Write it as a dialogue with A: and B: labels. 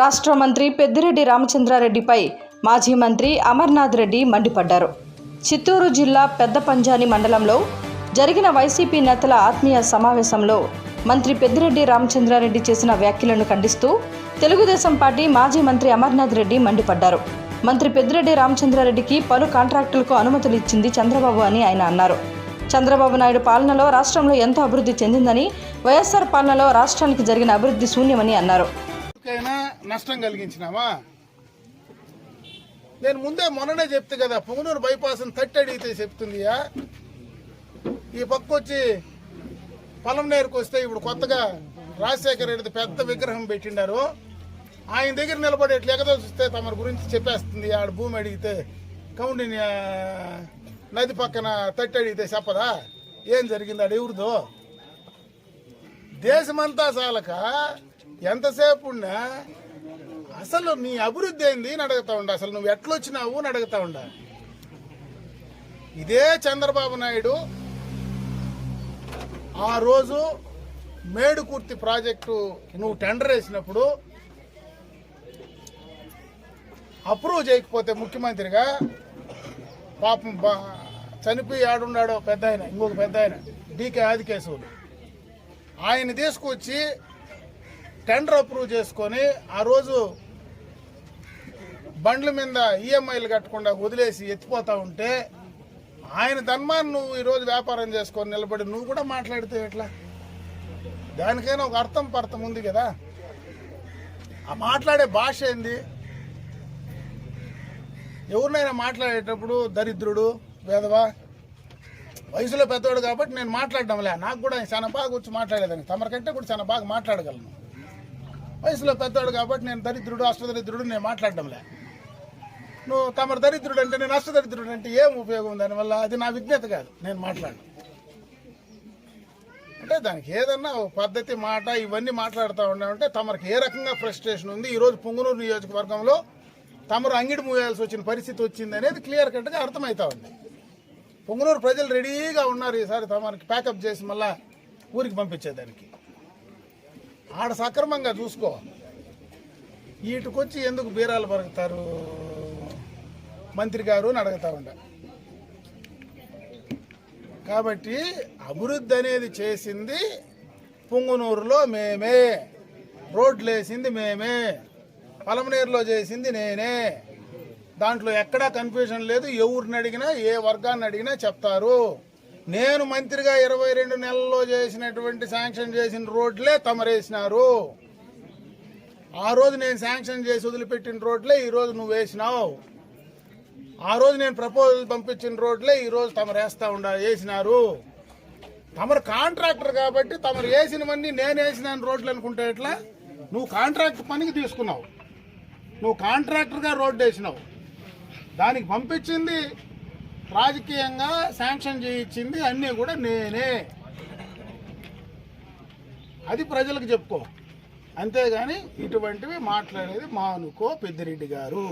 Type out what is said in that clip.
A: రాష్ట్ర మంత్రి పెద్దిరెడ్డి రామచంద్రారెడ్డిపై మాజీ మంత్రి అమర్నాథ్ రెడ్డి మండిపడ్డారు. చిత్తూరు జిల్లా పెద్ద పంజాని మండలంలో జరిగిన వైసీపీ నేతల ఆత్మీయ సమావేశంలో మంత్రి పెద్దిరెడ్డి రామచంద్రారెడ్డి చేసిన వ్యాఖ్యలను ఖండిస్తూ తెలుగుదేశం పార్టీ మాజీ మంత్రి అమర్నాథ్ రెడ్డి మండిపడ్డారు. మంత్రి పెద్దిరెడ్డి రామచంద్రారెడ్డికి పలు కాంట్రాక్టులకు అనుమతులు ఇచ్చింది చంద్రబాబు అని ఆయన అన్నారు. చంద్రబాబు నాయుడు పాలనలో రాష్ట్రంలో ఎంతో అభివృద్ధి చెందిందని వైఎస్ఆర్ పాలనలో రాష్ట్రానికి జరిగిన అభివృద్ధి శూన్యమని అన్నారు.
B: రైతుకైనా నష్టం కలిగించినామా నేను ముందే మొన్ననే చెప్తే కదా పొంగనూరు బైపాస్ తట్టి అడిగితే చెప్తుందియా? ఈ పక్క వచ్చి పొలంనేరుకు వస్తే ఇప్పుడు కొత్తగా రాజశేఖర రెడ్డి పెద్ద విగ్రహం పెట్టిండారు. ఆయన దగ్గర నిలబడి ఎట్లా ఎగదోసిస్తే తమ గురించి చెప్పేస్తుంది ఆడ భూమి అడిగితే కౌండిని నది పక్కన తట్టి అడిగితే చెప్పదా? ఏం జరిగింది? ఆడ ఎవరిదో? దేశమంతా చాలక ఎంతసేపు ఉన్నా అసలు నీ అభివృద్ధి ఏంది అని అడుగుతా ఉండ. అసలు నువ్వు ఎట్లొచ్చినావు అని అడుగుతా ఉండ. ఇదే చంద్రబాబు నాయుడు ఆ రోజు మేడుకుర్తి ప్రాజెక్టు నువ్వు టెండర్ వేసినప్పుడు అప్రూవ్ చేయకపోతే ముఖ్యమంత్రిగా పాపం బా- చనిపోయి ఆడున్నాడో పెద్ద ఆయన ఇంకొక పెద్ద ఆయన డీకే ఆదికేశవులు ఆయన తీసుకొచ్చి టెండర్ అప్రూవ్ చేసుకొని ఆ రోజు బండ్ల మీద ఈఎంఐలు కట్టకుండా వదిలేసి ఎత్తిపోతా ఉంటే ఆయన ధర్మాన్ని నువ్వు ఈరోజు వ్యాపారం చేసుకొని నిలబడి నువ్వు కూడా మాట్లాడితే ఎట్లా? దానికైనా ఒక అర్థం పర్థం ఉంది కదా? ఆ మాట్లాడే భాష ఏంది? ఎవరినైనా మాట్లాడేటప్పుడు దరిద్రుడు వేదవా వయసులో పెద్దవాడు కాబట్టి నేను మాట్లాడడంలే. నాకు కూడా చాలా బాగా వచ్చి మాట్లాడేదాన్ని. తమరికంటే కూడా చాలా బాగా మాట్లాడగలను. వయసులో పెద్దవాడు కాబట్టి నేను దరిద్రుడు అష్టదరిద్రుడు నేను మాట్లాడడంలే. నువ్వు తమరు దరిద్రుడు అంటే నేను అష్టదరిద్రుడు అంటే ఏం ఉపయోగం దానివల్ల? అది నా విజ్ఞత కాదు నేను మాట్లాడను. అంటే దానికి ఏదన్నా ఒక పద్ధతి మాట ఇవన్నీ మాట్లాడుతూ ఉన్నామంటే తమరికి ఏ రకంగా ఫ్రస్ట్రేషన్ ఉంది? ఈరోజు పొంగునూరు నియోజకవర్గంలో తమరు అంగిడి మూయాల్సి వచ్చిన పరిస్థితి వచ్చింది అనేది క్లియర్ కట్గా అర్థమవుతా ఉంది. పొంగునూరు ప్రజలు రెడీగా ఉన్నారు ఈసారి తమరికి ప్యాకప్ చేసి మళ్ళా ఊరికి పంపించేదానికి. ఆడ సక్రమంగా చూసుకో. వీటికొచ్చి ఎందుకు బీరాలు పరుగుతారు మంత్రి గారు అని అడుగుతా ఉండ కాబట్టి అభివృద్ధి అనేది చేసింది పుంగునూరులో మేమే. రోడ్లు వేసింది మేమే. పలమనేరులో చేసింది నేనే. దాంట్లో ఎక్కడా కన్ఫ్యూజన్ లేదు. ఎవరిని అడిగినా ఏ వర్గాన్ని అడిగినా చెప్తారు. నేను మంత్రిగా ఇరవై రెండు నెలల్లో చేసినటువంటి శాంక్షన్ చేసిన రోడ్లే తమరేసినారు. ఆ రోజు నేను శాంక్షన్ చేసి వదిలిపెట్టిన రోడ్లే ఈ రోజు నువ్వు వేసినావు. ఆ రోజు నేను ప్రపోజల్ పంపించిన రోడ్లే ఈ రోజు తమరు వేస్తా ఉండ వేసినారు. తమరు కాంట్రాక్టర్ కాబట్టి తమరు వేసినవన్నీ నేను వేసిన రోడ్లు అనుకుంటే ఎట్లా? నువ్వు కాంట్రాక్ట్ పనికి తీసుకున్నావు. నువ్వు కాంట్రాక్టర్గా రోడ్డు వేసినావు. దానికి పంపించింది రాజకీయంగా శాంక్షన్ చేయించింది అన్నీ కూడా నేనే. అది ప్రజలకు చెప్పుకో. అంతేగాని ఇటువంటివి మాట్లాడేది మానుకో పెద్దిరెడ్డి గారు.